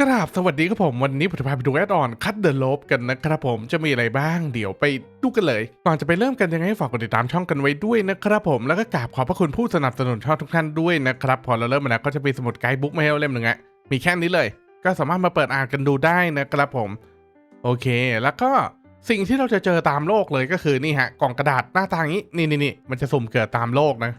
กราบสวัสดีครับผม วันนี้ผมจะพาไปดูแอดออนคัตเดอะโลบกันนะครับผมจะมีอะไรบ้างเดี๋ยวไปดูกันเลย ก่อนจะไปเริ่มกันยังไงฝากกดติดตามช่องกันไว้ด้วยนะครับผมแล้วก็กราบขอบพระคุณผู้สนับสนุนช่องทุกท่านด้วยนะครับ พอเราเริ่มมาแล้วก็จะมีสมุดไกด์บุ๊กมาให้เราเล่มหนึ่งอะมีแค่นี้เลย ก็สามารถมาเปิดอ่านกันดูได้นะครับผม โอเค แล้วก็สิ่งที่เราจะเจอตามโลกเลยก็คือนี่ฮะกล่องกระดาษหน้าตาอย่างนี้นี่นี่นี่มันจะสุ่มเกิดตามโลกนะ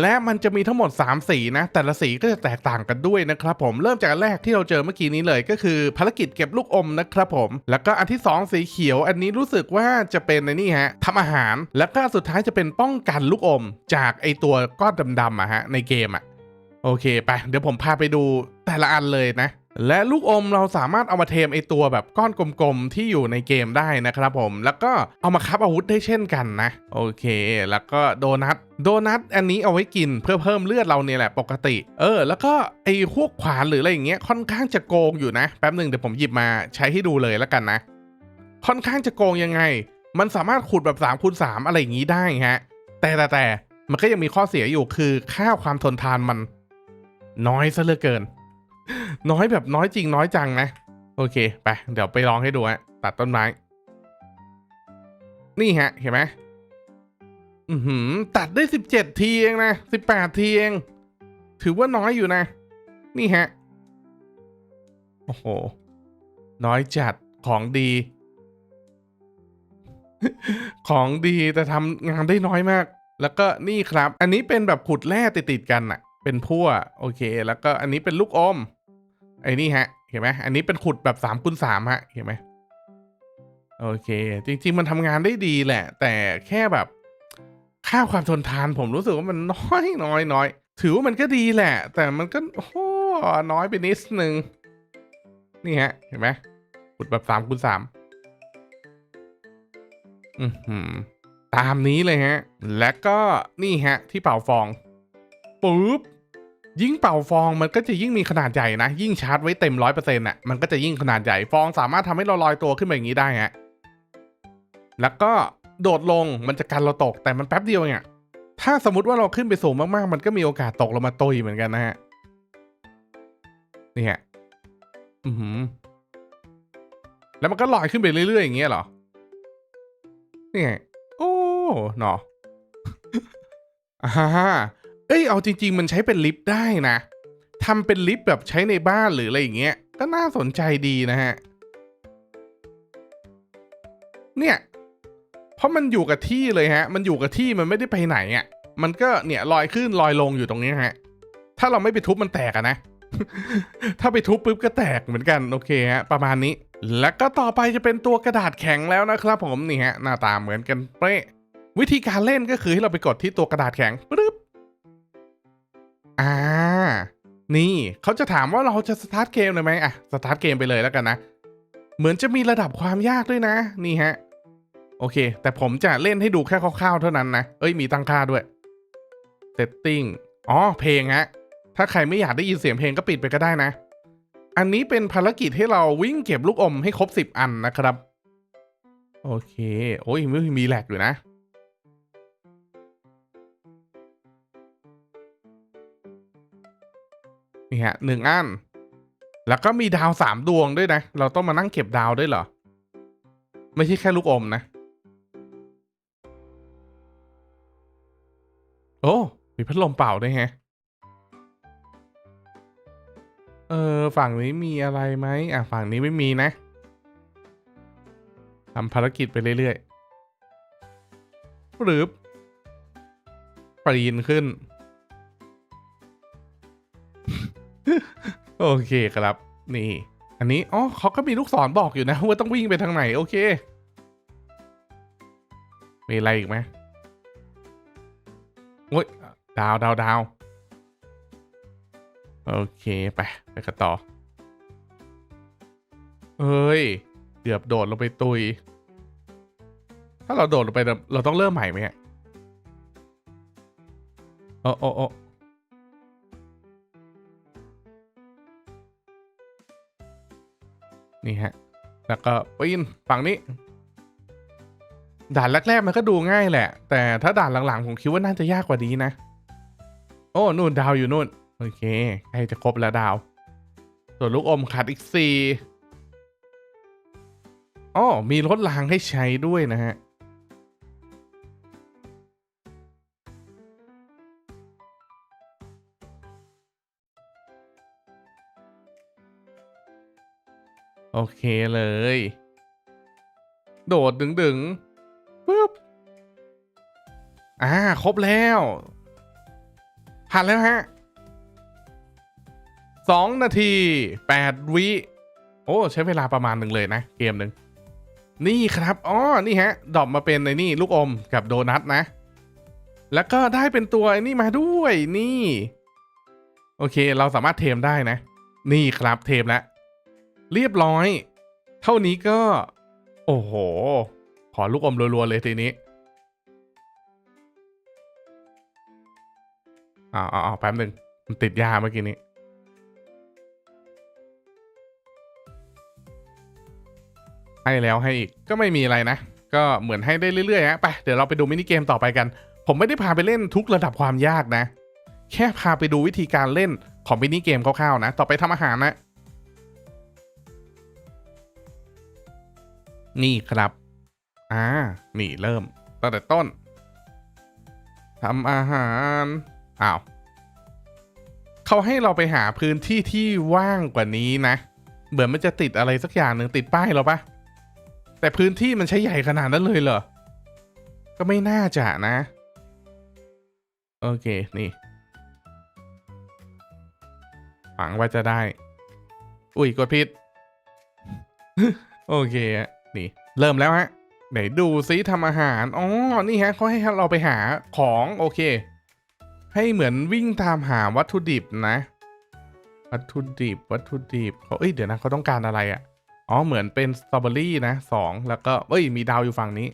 และมันจะมีทั้งหมด 3 สีนะ แต่ละสีก็จะแตกต่างกันด้วยนะครับผมเริ่มจากแรกที่เราเจอเมื่อกี้นี้เลยก็คือภารกิจเก็บลูกอมนะครับผมแล้วก็อันที่ 2 สีเขียว อันนี้รู้สึกว่าจะเป็นในนี่ฮะทำอาหาร แล้วก็สุดท้ายจะเป็นป้องกันลูกอม จากไอตัวก้อนดำๆอะฮะในเกมอะโอเคไป เดี๋ยวผมพาไปดูแต่ละอันเลยนะ และลูกอมเราสามารถเอามาเทมไอตัวแบบก้อนกลมๆที่อยู่ในเกมได้นะครับผม แล้วก็เอามาคับอาวุธได้เช่นกันนะ โอเค แล้วก็โดนัทโดนัทอันนี้เอาไว้กินเพื่อเพิ่มเลือดเราเนี่ยแหละปกติ เออ แล้วก็ไอ้พวกขวานหรืออะไรอย่างเงี้ยค่อนข้างจะโกงอยู่นะ แป๊บหนึ่งเดี๋ยวผมหยิบมาใช้ให้ดูเลยแล้วกันนะ ค่อนข้างจะโกงยังไง มันสามารถขุดแบบ3คูณ3อะไรอย่างงี้ได้ฮะ แต่แต่แต่มันก็ยังมีข้อเสียอยู่คือค่าความทนทานมัน น้อยซะเหลือเกิน น้อยแบบน้อยจริงน้อยจังนะ โอเค ไป เดี๋ยวไปลองให้ดูฮะตัดต้นไม้ นี่ฮะ เห็นไหมอือหือตัดได้สิบเจ็ดทีเองนะสิบแปดทีเอง ถือว่าน้อยอยู่นะ นี่ฮะ โอ้โห น้อยจัดของดี ของดีแต่ทำงานได้น้อยมาก แล้วก็นี่ครับ อันนี้เป็นแบบขุดแร่ติดๆกันอะเป็นพั่วโอเค แล้วก็อันนี้เป็นลูกอม ไอ้นี่ฮะ เห็นไหมอันนี้เป็นขุดแบบ3ามคูณสามฮะ เห็นไหมโอเค จริง ๆ มันทำงานได้ดีแหละ แต่แค่แบบค่าความทนทานผมรู้สึกว่ามันน้อยน้อยน้อย ถือว่ามันก็ดีแหละ แต่มันก็โอ้น้อยไปนิดนึง นี่ฮะ เห็นไหมขุดแบบ3ามคูณสามอือหือตามนี้เลยฮะ และก็นี่ฮะ ที่เป่าฟองปุ๊บ ยิ่งเป่าฟองมันก็จะยิ่งมีขนาดใหญ่นะ ยิ่งชาร์จไว้เต็มร้อยเปอร์เซ็นต์อะมันก็จะยิ่งขนาดใหญ่ฟองสามารถทำให้เราลอยตัวขึ้นมาอย่างนี้ได้ฮะแล้วก็โดดลงมันจะกันเราตกแต่มันแป๊บเดียวเนี่ยถ้าสมมติว่าเราขึ้นไปสูงมากๆ มันก็มีโอกาสตกลงมาตุยเหมือนกันนะฮะนี่ฮะอือหือ แล้วมันก็ลอยขึ้นไปเรื่อยๆอย่างเงี้ยเหรอนี่ไงโอ้หนออ่า เอ้ยเอาจริง ๆ มันใช้เป็นลิฟต์ได้นะทำเป็นลิฟต์แบบใช้ในบ้านหรืออะไรอย่างเงี้ย ก็น่าสนใจดีนะฮะ เนี่ย เพราะมันอยู่กับที่เลยฮะ มันอยู่กับที่มันไม่ได้ไปไหนอะ่ะ มันก็เนี่ยลอยขึ้นลอยลงอยู่ตรงนี้ฮะ ถ้าเราไม่ไปทุบมันแตกอะนะ ถ้าไปทุบปุ๊บก็แตกเหมือนกันโอเคฮะประมาณนี้ แล้วก็ต่อไปจะเป็นตัวกระดาษแข็งแล้วนะครับผมนี่ฮะหน้าตาเหมือนกันเป๊ะวิธีการเล่นก็คือให้เราไปกดที่ตัวกระดาษแข็งปึ๊ อ่า นี่เขาจะถามว่าเราจะสตาร์ทเกมเลยไหมอะ สตาร์ทเกมไปเลยแล้วกันนะ เหมือนจะมีระดับความยากด้วยนะ นี่ฮะ โอเค แต่ผมจะเล่นให้ดูแค่คร่าวๆเท่านั้นนะ เอ้ย มีตั้งค่าด้วย setting อ๋อ เพลงฮะ ถ้าใครไม่อยากได้ยินเสียงเพลงก็ปิดไปก็ได้นะ อันนี้เป็นภารกิจให้เราวิ่งเก็บลูกอมให้ครบ 10 อันนะครับ โอเค โอ้ยม่มีแหลกอยู่นะ นี่ฮะหนึ่งอัน แล้วก็มีดาวสามดวงด้วยนะ เราต้องมานั่งเก็บดาวด้วยเหรอ ไม่ใช่แค่ลูกอมนะ โอ้ มีพัดลมเป่าด้วยฮะ เออ ฝั่งนี้มีอะไรไหมอะ ฝั่งนี้ไม่มีนะทำภารกิจไปเรื่อยๆ หรือปีนขึ้น โอเคครับ นี่ อันนี้อ๋อเขาก็มีลูกศรบอกอยู่นะว่าต้องวิ่งไปทางไหน โอเค มีอะไรอีกไหมโอ้ยดาวดาวดาวโอเคไปไปกันต่อเฮ้ย เกือบโดดลงไปตุย ถ้าเราโดดลงไปเราต้องเริ่มใหม่ไหมฮะโอ้โอ้โอ้ นี่ฮะ แล้วก็ปีนฝั่งนี้ ด่านแรกๆมันก็ดูง่ายแหละ แต่ถ้าด่านหลังๆผมคิดว่าน่าจะยากกว่านี้นะ โอ้นู่นดาวอยู่นู่น โอเคใกล้จะครบแล้วดาว ส่วนลูกอมขาดอีกสี่อ๋อมีรถรางให้ใช้ด้วยนะฮะ โอเคเลย โดดดึงดึงปึ๊บอ่า ครบแล้ว ผ่านแล้วฮะสองนาทีแปดวิ โอ้ ใช้เวลาประมาณหนึ่งเลยนะ เกมหนึ่งนี่ครับ อ๋อ นี่ฮะดรอปมาเป็นในนี่ลูกอมกับโดนัทนะ แล้วก็ได้เป็นตัวไอ้นี่มาด้วย นี่ โอเค เราสามารถเทมได้นะ นี่ครับเทมแล้ว เรียบร้อย เท่านี้ก็ โอ้โห ขอลูกอมรัวๆเลยทีนี้อ้าวอ้าวอ้าวแป๊บหนึ่งมันติดยาเมื่อกี้นี้ ให้แล้วให้อีกก็ไม่มีอะไรนะ ก็เหมือนให้ได้เรื่อยๆฮะไปเดี๋ยวเราไปดูมินิเกมต่อไปกัน ผมไม่ได้พาไปเล่นทุกระดับความยากนะ แค่พาไปดูวิธีการเล่นของมินิเกมคร่าวๆนะ ต่อไปทำอาหารนะ นี่ครับ อ่า นี่เริ่มตั้งแต่ต้นทำอาหารอ้าวเขาให้เราไปหาพื้นที่ที่ว่างกว่านี้นะ เหมือนมันจะติดอะไรสักอย่างหนึ่งติดป้ายเราปะแต่พื้นที่มันใช้ใหญ่ขนาดนั้นเลยเหรอ ก็ไม่น่าจะนะ โอเค นี่หวังว่าจะได้ อุ้ย กดผิด โอเคอะ นี่ เริ่มแล้วฮะไหนดูซิทำอาหารอ๋อนี่ฮะเขาให้เราไปหาของโอเค ให้เหมือนวิ่งตามหาวัตถุดิบนะ วัตถุดิบ วัตถุดิบเขาเอ้ยเดี๋ยวนะเขาต้องการอะไรอะ่ะอ๋อเหมือนเป็นสตรอเบอรี่นะสองแล้วก็เอ้ยมีดาวอยู่ฝั่งนี้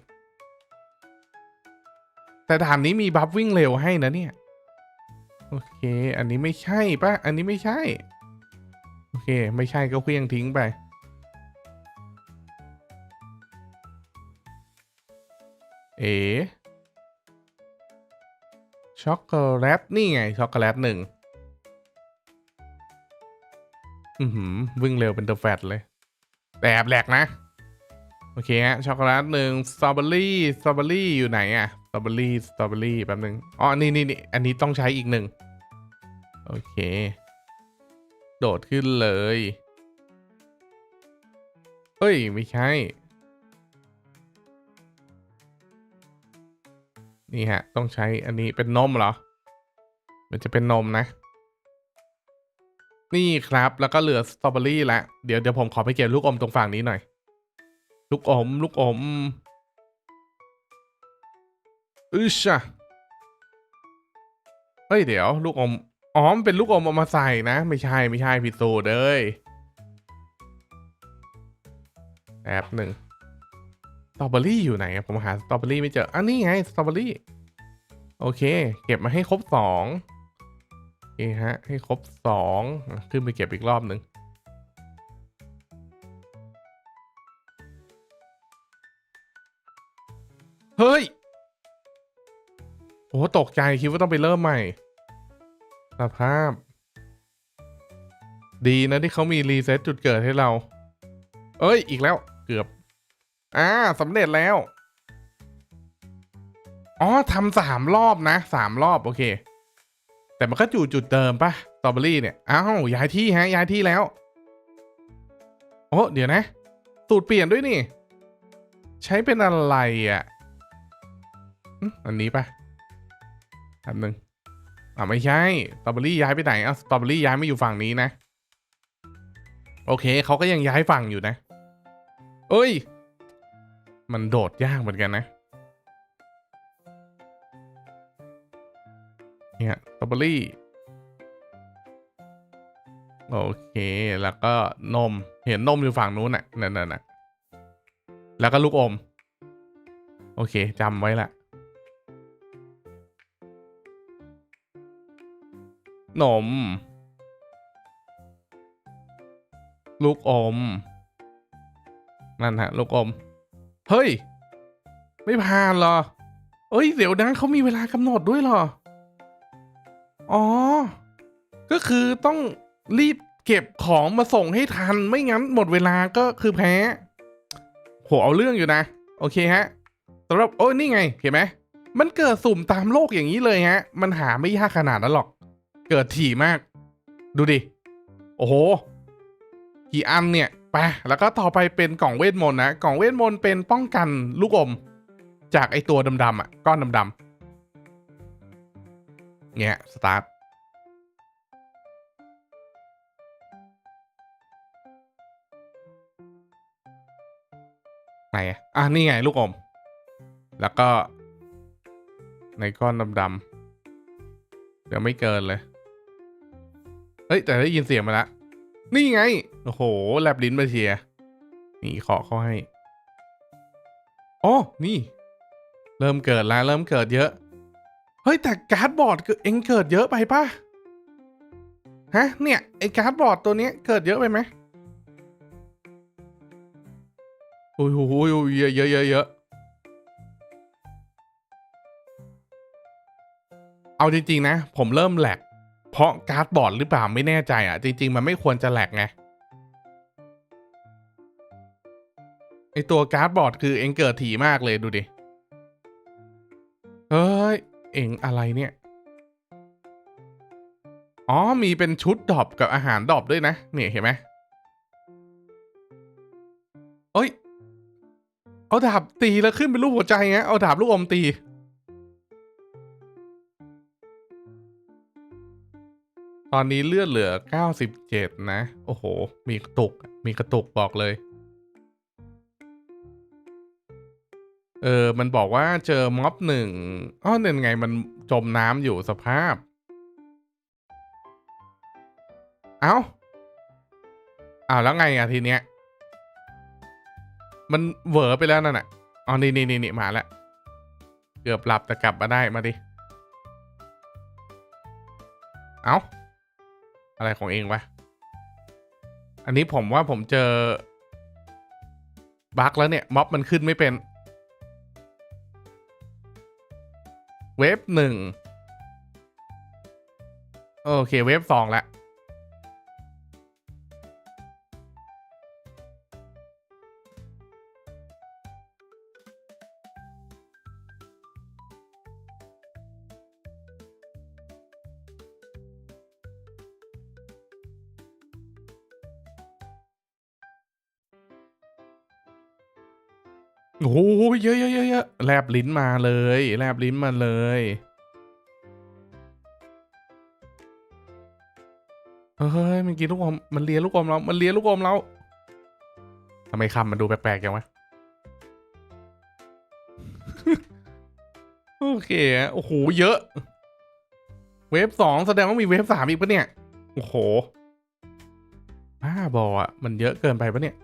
แต่ด่านนี้มีบัฟวิ่งเร็วให้นะเนี่ยโอเค อันนี้ไม่ใช่ปะอันนี้ไม่ใช่ โอเค ไม่ใช่ก็เคลี้ยงทิ้งไป เอ๋ช็อกโกแลตนี่ไงช็อกโกแลตหนึ่งอือหือวิ่งเร็วเป็นเดอะแฟตเลยแต่แอบแหลกนะ โอเคฮะช็อกโกแลตหนึ่งสตรอเบอรี่สตรอเบอรี่อยู่ไหนอะสตรอเบอรี่สตรอเบอรี่แป๊บหนึ่งอ๋อนี่นี่นี่อันนี้ต้องใช้อีกหนึ่งโอเค โดดขึ้นเลย เฮ้ย ไม่ใช่ นี่ฮะ ต้องใช้อันนี้เป็นนมเหรอ มันจะเป็นนมนะ นี่ครับแล้วก็เหลือสตรอเบอรี่ละเดี๋ยวเดี๋ยวผมขอไปเก็บลูกอมตรงฝั่งนี้หน่อย ลูกอม ลูกอมอึชะเฮ้ยเดี๋ยว ลูกอมอ๋อมเป็นลูกอมเอามาใส่นะ ไม่ใช่ไม่ใช่ผิดสูตรเลยแป๊บหนึ่ง ตรอเบอรี่อยู่ไหนผมหาสตรอเบอรี่ไม่เจออันนี้ไงสตรอเบอรี่โอเค เก็บมาให้ครบสองโอเคฮะ ให้ครบสองขึ้นไปเก็บอีกรอบหนึ่งเฮ้ยโอ้ตกใจคิดว่าต้องไปเริ่มใหม่สภาพ ดีนะที่เขามีรีเซ็ตจุดเกิดให้เรา เอ้ย อีกแล้วเกือบ อ่าสำเร็จแล้ว อ๋อทำสามรอบนะสามรอบโอเค แต่มันก็อยู่จุดเดิมปะสตรอเบอรี่เนี่ย อ้าว ย้ายที่ฮะ ย้ายที่แล้ว โอ้เดี๋ยวนะ สูตรเปลี่ยนด้วยนี่ ใช้เป็นอะไรอะอันนี้ปะอันหนึ่งอ่าไม่ใช่สตรอเบอรี่ย้ายไปไหนอะสตรอเบอรี่ย้ายไม่อยู่ฝั่งนี้นะ โอเค เขาก็ยังย้ายฝั่งอยู่นะ เอ้ย มันโดดยากเหมือนกันนะ เนี่ยสตรอเบอรี่ โอเค แล้วก็นม เห็นนมอยู่ฝั่งนู้นน่ะนั่นน่ะนะแล้วก็ลูกอม โอเคจำไว้ละนม ลูกอม นั่นฮะ ลูกอม เฮ้ย ไม่ผ่านเหรอ เอ้ย เดี๋ยวนะเขามีเวลากำหนดด้วยเหรอ อ๋อ ก็คือต้องรีบเก็บของมาส่งให้ทัน ไม่งั้นหมดเวลาก็คือแพ้ โห เอาเรื่องอยู่นะ โอเคฮะสำหรับโอ้ยนี่ไง เห็นไหม มันเกิดสุ่มตามโลกอย่างนี้เลยฮะ มันหาไม่ยากขนาดนั้นหรอก เกิดถี่มาก ดูดิ โอ้โห กี่อันเนี่ย ไปแล้วก็ต่อไปเป็นกล่องเวทมนต์นะกล่องเวทมนต์เป็นป้องกันลูกอม จากไอตัวดำๆอะก้อนดำๆเนี่ยสตาร์ทไหนอะอะนี่ไงลูกอม แล้วก็ ในก้อนดำๆเดี๋ยวไม่เกินเลย เฮ้ย แต่ได้ยินเสียงมาแล้ว นี่ไง โอ้โห แลบลิ้นมาเชียนี่ขอเขาให้อ๋อนี่ เริ่มเกิดแล้ว เริ่มเกิดเยอะ เฮ้ย แต่การ์ดบอร์ดเกิดเองเกิดเยอะไปปะฮะ เนี่ย ไอ้การ์ดบอร์ดตัวนี้เกิดเยอะไปไหมโอ้โอ้ยโอ้ยเยอะเยอะเยอะเยอะเอาจริงๆนะ ผมเริ่มแหลก เพราะการ์ดบอร์ดหรือเปล่าไม่แน่ใจอะ จริง ๆ มันไม่ควรจะแหลกไงไอตัวการ์ดบอร์ดคือเองเกิดถี่มากเลยดูดิ เฮ้ย เองอะไรเนี่ย อ๋อ มีเป็นชุดดอปกับอาหารดอปด้วยนะ เนี่ยเห็นไหมเอ้ย เอาดาบตีแล้วขึ้นเป็นรูปหัวใจไงเอาดาบลูกอมตี อนนี้เลือดเหลือ 97 นะ โอ้โห มีกระตุก มีกระตุกบอกเลย เออ มันบอกว่าเจอม็อบหนึ่งอ้อเนี่ยไงมันจมน้ำอยู่สภาพ เอ้าอ้าวแล้วไงอะทีเนี้ย มันเหวอไปแล้วนั่นน่ะอ๋อนี่นี่นี่นี่มาแล้ว เกือบหลับแต่กลับมาได้มาดิ เอ้า อะไรของเองวะ อันนี้ผมว่าผมเจอบั๊กแล้วเนี่ย ม็อบมันขึ้นไม่เป็น เวฟหนึ่ง โอเค เวฟสองละ บลิ้นมาเลยแลบลิ้นมาเลยเฮ้ยมันกินลูกอมมันเลียลูกอมเรา มันเลียลูกอมเราทำไมคำมันดูแปลกๆจังวะโอเคโอ้โหเยอะ เวฟสองแสดงว่ามีเวฟสามอีกปะเนี่ย โอ้โหบ้าบออะ มันเยอะเกินไปปะเนี่ย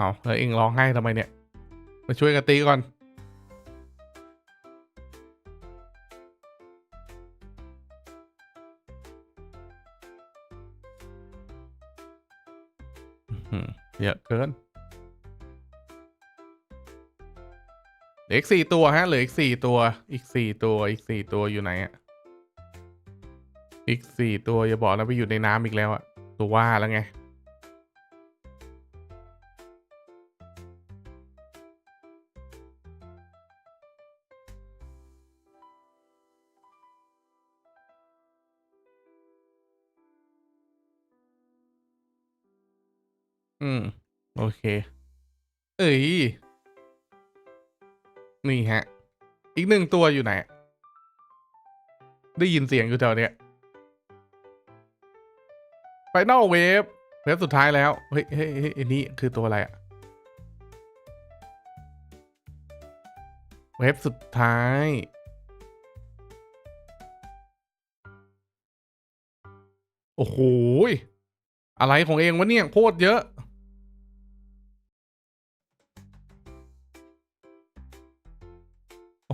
เอาแล้วเองร้องไห้ทำไมเนี่ย มาช่วยกันตีก่อน เยอะเกิน เหลืออีกสี่ตัวฮะ เหลืออีกสี่ตัว อีกสี่ตัว อีกสี่ตัวอยู่ไหนอะอีกสี่ตัวอย่าบอกนะไปอยู่ในน้ำอีกแล้วอะตัวว่าแล้วไง โอเค เอ้ย นี่ฮะ อีกหนึ่งตัวอยู่ไหน ได้ยินเสียงอยู่แถวเนี้ยไฟนอลเวฟเวฟสุดท้ายแล้ว เฮ้ยเฮ้ยเฮ้ยอันนี้คือตัวอะไรอะเวฟสุดท้าย โอ้โห อะไรของเองวะเนี่ย โคตรเยอะ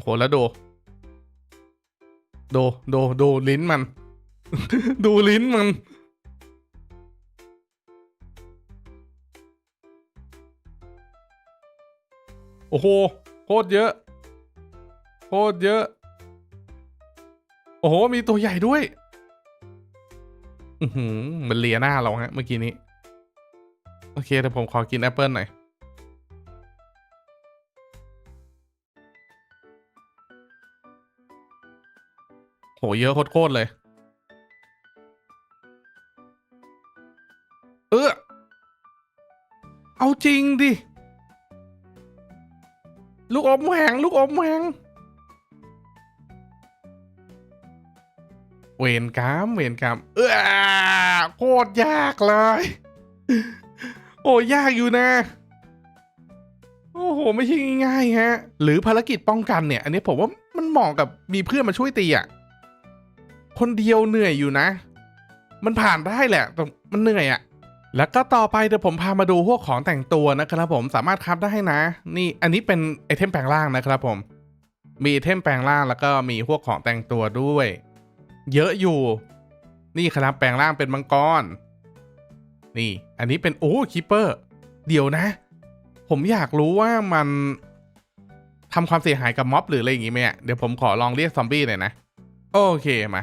หแล้วดูดูดูดูลิ้นมัน ดูลิ้นมัน โอ้โหโคตรเยอะโคตรเยอะ โอ้โห มีตัวใหญ่ด้วย อือหือมันเลียหน้าเราฮะ เมื่อกี้นี้ โอเคแต่ผมขอกินแอปเปิลหน่อย โหเยอะโคตรเลย เออเอาจริงดิ ลูกอมแหงลูกอมแหงเวนกรรมเวนกรรมเออโคตรยากเลย โอ้ยากอยู่นะ โอ้โห ไม่ใช่ง่ายๆฮะ หรือภารกิจป้องกันเนี่ย อันนี้ผมว่ามันเหมาะกับมีเพื่อนมาช่วยตีอะ คนเดียวเหนื่อยอยู่นะ มันผ่านได้แหละ แต่มันเหนื่อยอะแล้วก็ต่อไปเดี๋ยวผมพามาดูพวกของแต่งตัวนะครับผมสามารถคราฟได้นะ นี่อันนี้เป็นไอเทมแปลงร่างนะครับผม มีไอเทมแปลงร่างแล้วก็มีพวกของแต่งตัวด้วย เยอะอยู่ นี่ครับแปลงร่างเป็นมังกร นี่ อันนี้เป็นโอ้คิปเปอร์ เดี๋ยวนะ ผมอยากรู้ว่ามันทำความเสียหายกับม็อบหรืออะไรอย่างงี้ไหมเดี๋ยวผมขอลองเรียกซอมบี้หน่อยนะ โอเคมา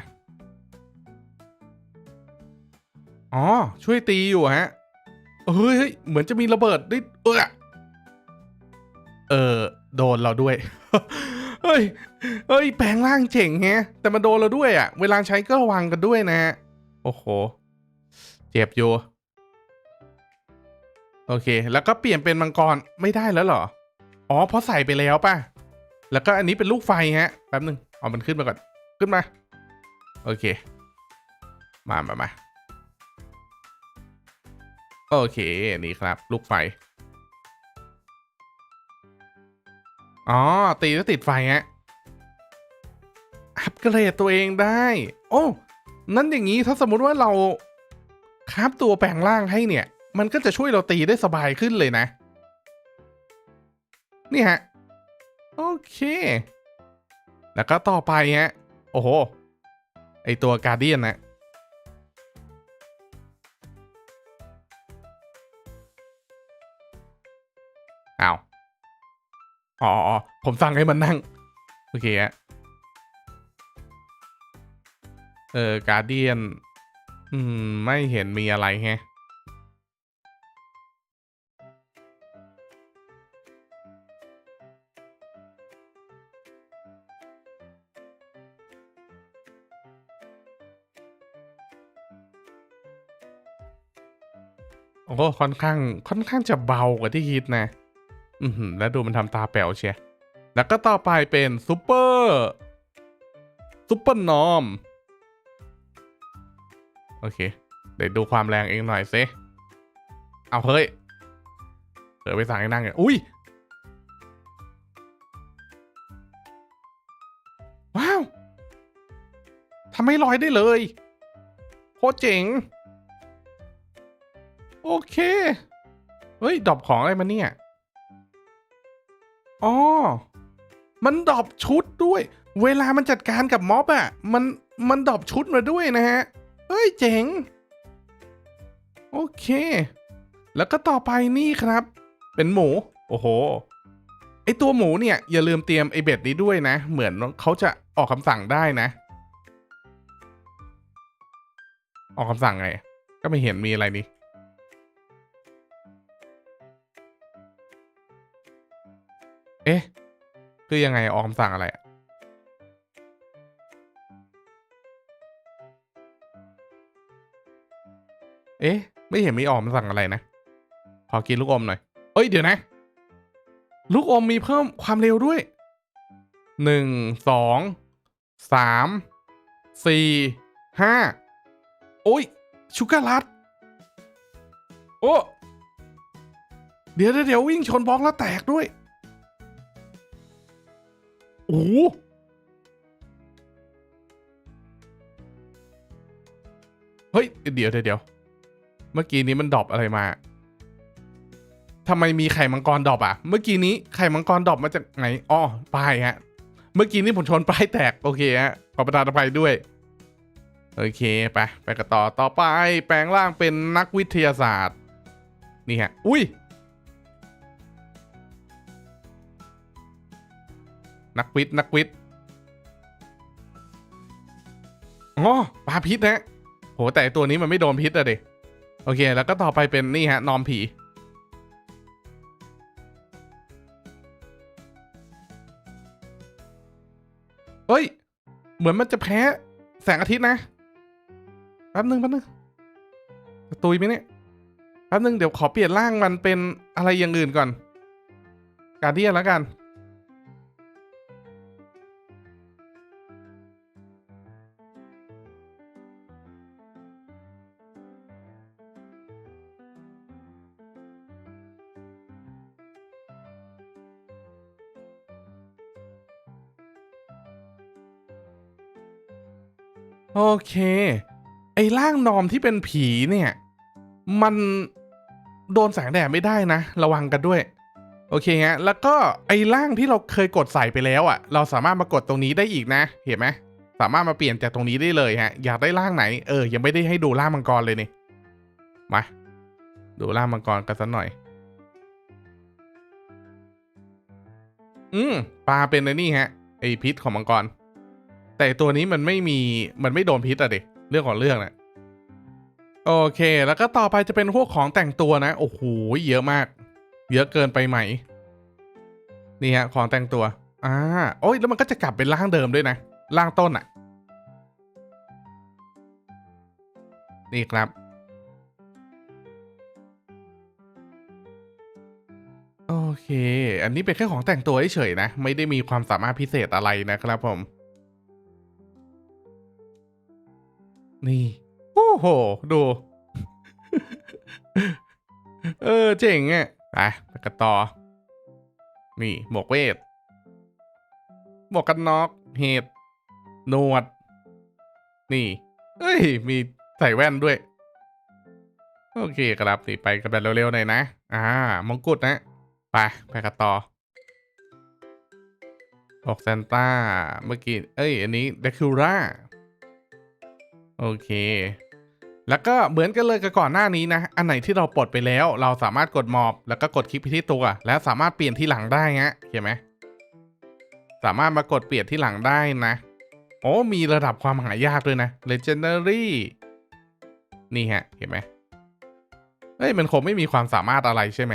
อ๋อ ช่วยตีอยู่ฮะ เฮ้ย เหมือนจะมีระเบิดด้เออเออ โดนเราด้วย เฮ้ย เฮ้ย แปลงร่างเจ๋งแฮะ แต่มาโดนเราด้วยอะ เวลาใช้ก็ระวังกันด้วยนะฮะ โอ้โห เจ็บอยู่ โอเค แล้วก็เปลี่ยนเป็นมังกรไม่ได้แล้วเหรอ อ๋อ เพราะใส่ไปแล้วป่ะ แล้วก็อันนี้เป็นลูกไฟฮะ แป๊บหนึ่งเอามันขึ้นมาก่อน ขึ้นมา โอเค มามามา โอเค นี่ครับ ลูกไฟ อ๋อ ตีแล้วติดไฟฮะ อัปเกรดตัวเองได้ โอ้ นั่นอย่างนี้ถ้าสมมุติว่าเราคราฟตัวแปลงร่างให้เนี่ย มันก็จะช่วยเราตีได้สบายขึ้นเลยนะ นี่ฮะ โอเค แล้วก็ต่อไปฮะ โอ้โห ไอตัวการเดียนนะ อ๋อผมสั่งให้มันนั่ง โอเคฮะเออการเดียน อืม ไม่เห็นมีอะไรแฮะโอ้ค่อนข้างค่อนข้างจะเบากว่าที่คิดนะ อือหือแล้วดูมันทำตาแป๋วเชียแล้วก็ต่อไปเป็นซูเปอร์ซูเปอร์นอม โอเค เดี๋ยวดูความแรงเองหน่อยซิเอาเฮ้ยเดี๋ยวไปสั่งให้นั่งเนี่ยอุ้ยว้าวทำให้ลอยได้เลยโคตรเจ๋ง โอเค เฮ้ยดรอปของอะไรมาเนี่ย อ๋อ มันดรอปชุดด้วย เวลามันจัดการกับม็อบอะ่ะ มัน มันดรอปชุดมาด้วยนะฮะ เฮ้ยเจ๋ง โอเค แล้วก็ต่อไปนี่ครับ เป็นหมู โอ้โห ไอตัวหมูเนี่ย อย่าลืมเตรียมไอเบ็ดนี้ด้วยนะ เหมือนเขาจะออกคำสั่งได้นะ ออกคำสั่งไง ก็ไม่เห็นมีอะไรนี่ เอ๊ะ คือยังไงออกคำสั่งอะไรเอ๊ะ ไม่เห็นมีออกคำสั่งอะไรนะ ขอกินลูกอมหน่อย เอ้ย เดี๋ยวนะ ลูกอมมีเพิ่มความเร็วด้วย หนึ่ง สอง สาม สี่ ห้า โอ้ยชูการ์ลัด โอ้ เดี๋ยวเดี๋ยววิ่งชนบล็อกแล้วแตกด้วย โอ้เฮ้ย เดี๋ยวเดี๋ยว เมื่อกี้นี้มันดรอปอะไรมาทำไมมีไข่มังกรดรอปอะ เมื่อกี้นี้ไข่มังกรดรอปมาจากไหนอ๋อป้ายฮะ เมื่อกี้นี้ผมชนป้ายแตก โอเคฮะ ขอประทานอภัยด้วย โอเค ไป ไปกันต่อ ต่อไป แปลงร่างเป็นนักวิทยาศาสตร์ นี่ฮะ อุ้ย นักวิทย์นักวิทย์อ๋อปลาพิษนะโหแต่ตัวนี้มันไม่โดนพิษอะเด็โอเค แล้วก็ต่อไปเป็นนี่ฮะนอมผีเฮ้ย เหมือนมันจะแพ้แสงอาทิตย์นะแป๊บนึงแป๊บนึงตุยไหมเนี่ยแป๊บนึงเดี๋ยวขอเปลี่ยนร่างมันเป็นอะไรอย่างอื่นก่อน การเดียนแล้วกัน โอเค ไอ้ร่างนอมที่เป็นผีเนี่ย มันโดนแสงแดดไม่ได้นะ ระวังกันด้วย โอเคฮะแล้วก็ไอ้ร่างที่เราเคยกดใส่ไปแล้วอะ่ะ เราสามารถมากดตรงนี้ได้อีกนะ เห็นไหมสามารถมาเปลี่ยนจากตรงนี้ได้เลยฮะ อยากได้ร่างไหนเออยังไม่ได้ให้ดูร่างมังกรเลยนี่มาดูร่างมังกรกันสักหน่อย อืมปลาเป็นไอ้นี่ฮะไอพิษของมังกร แต่ตัวนี้มันไม่มีมันไม่โดนพิษอะเด็เรื่องของเรื่องนะโอเค แล้วก็ต่อไปจะเป็นพวกของแต่งตัวนะ โอ้โหเยอะมาก เยอะเกินไปไหม นี่ฮะของแต่งตัวอ่าโอ้ยแล้วมันก็จะกลับเป็นร่างเดิมด้วยนะร่างต้นอะนี่ครับโอเค อันนี้เป็นแค่ของแต่งตัวเฉยๆนะ ไม่ได้มีความสามารถพิเศษอะไรนะครับผม นี่ โอ้โห ดู เออ เจ๋งอะไปไปกันต่อ นี่หมวกเวทหมวกกันน็อกเห็ดหนวด นี่ เอ้ย มีใส่แว่นด้วย โอเคครับนี่ไปกันแบบเร็วๆหน่อยนะ อ่ามงกุฎนะ ไป ไปกันต่อออกซานต้า เมื่อกี้ เอ้ย อันนี้เดคูร่า โอเค แล้วก็เหมือนกันเลยกับก่อนหน้านี้นะ อันไหนที่เราปลดไปแล้ว เราสามารถกดมอบ แล้วก็กดคลิกไปที่ตัว แล้วสามารถเปลี่ยนที่หลังได้ฮะเห็นไหมสามารถมากดเปลี่ยนที่หลังได้นะ โอ้มีระดับความหายากด้วยนะ Legendary นี่ฮะ เห็นไหมเฮ้ยมันคงไม่มีความสามารถอะไรใช่ไหม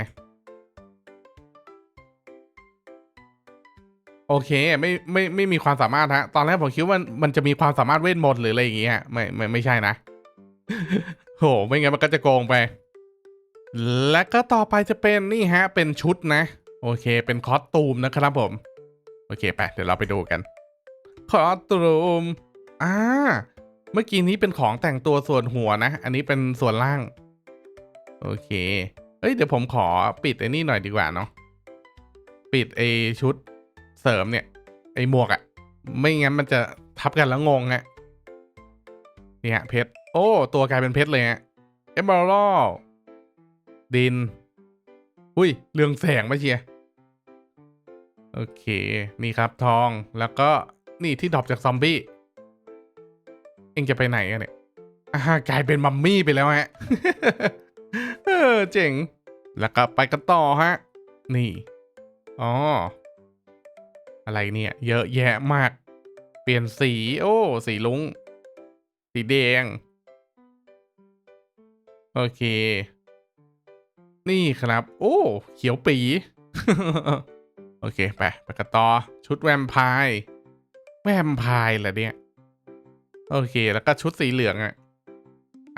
โอเคไม่ไม่ไม่มีความสามารถฮะตอนแรกผมคิดว่ามันจะมีความสามารถเวทมนต์หรืออะไรอย่างเงี้ยไม่ไม่ไม่ใช่นะโหไม่งั้นมันก็จะโกงไป และก็ต่อไปจะเป็นนี่ฮะ เป็นชุดนะ โอเค เป็นคอสตูมนะครับผม โอเคไปเดี๋ยวเราไปดูกันคอสตูมอ่าเมื่อกี้นี้เป็นของแต่งตัวส่วนหัวนะ อันนี้เป็นส่วนล่าง โอเคเอ้ยเดี๋ยวผมขอปิดไอ้นี่หน่อยดีกว่าเนาะปิดไอชุด ริมเนี่ยไอหมวกอะไม่งั้นมันจะทับกันแล้วงงอะนี่ฮะเพชรโอ้ ตัวกลายเป็นเพชรเลยฮะเอเบอร์ดิน อุ้ยเรืองแสงมาเชียโอเค นี่ครับทองแล้วก็นี่ที่ดรอปจากซอมบี้ เอ็งจะไปไหนอะเนี่ยอ่ากลายเป็นมัมมี่ไปแล้วฮะเออเจ๋ง แล้วก็ไปกันต่อฮะ นี่ อ๋อ อะไรเนี่ย เยอะแยะมาก เปลี่ยนสี โอ้ สีลุง สีแดง โอเค นี่ครับ โอ้ เขียวปี โอเค ไป ไปกันต่อ ชุดแวมไพร์แวมไพร์เหรอเนี่ย โอเค แล้วก็ชุดสีเหลืองอะ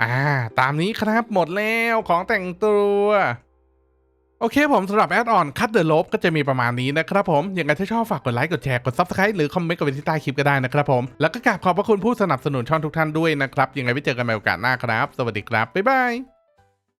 อ่า ตามนี้ครับหมดแล้วของแต่งตัว โอเคผมสำหรับแอดออนคัตเดอะลบก็จะมีประมาณนี้นะครับผมยังไงถ้าชอบฝากกดไลค์กดแชร์กด Subscribe หรือคอมเมนต์กับไว้ที่ใต้คลิปก็ได้นะครับผมแล้วก็กราบขอบพระคุณผู้สนับสนุนช่องทุกท่านด้วยนะครับยังไงไว้เจอกันใหม่โอกาสหน้าครับ สวัสดีครับบ๊ายบาย